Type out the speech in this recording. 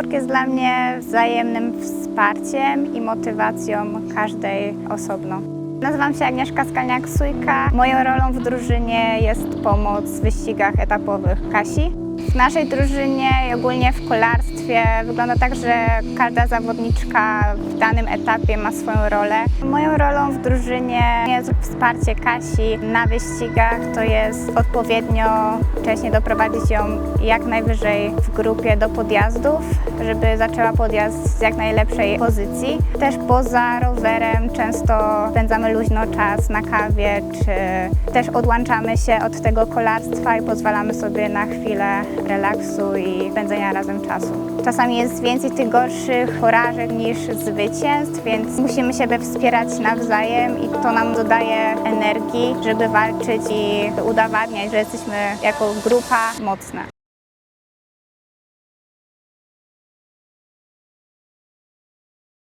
Kolarstwo jest dla mnie wzajemnym wsparciem i motywacją każdej osobno. Nazywam się Agnieszka Skalniak-Sujka. Moją rolą w drużynie jest pomoc w wyścigach etapowych Kasi. W naszej drużynie i ogólnie w kolarstwie wygląda tak, że każda zawodniczka w danym etapie ma swoją rolę. Moją rolą w drużynie jest wsparcie Kasi na wyścigach, to jest odpowiednio wcześniej doprowadzić ją jak najwyżej w grupie do podjazdów, żeby zaczęła podjazd z jak najlepszej pozycji. Też poza rowerem często spędzamy luźno czas na kawie, czy też odłączamy się od tego kolarstwa i pozwalamy sobie na chwilę relaksu i spędzenia razem czasu. Czasami jest więcej tych gorszych porażek niż zwycięstw, więc musimy siebie wspierać nawzajem i to nam dodaje energii, żeby walczyć i udowadniać, że jesteśmy jako grupa mocna.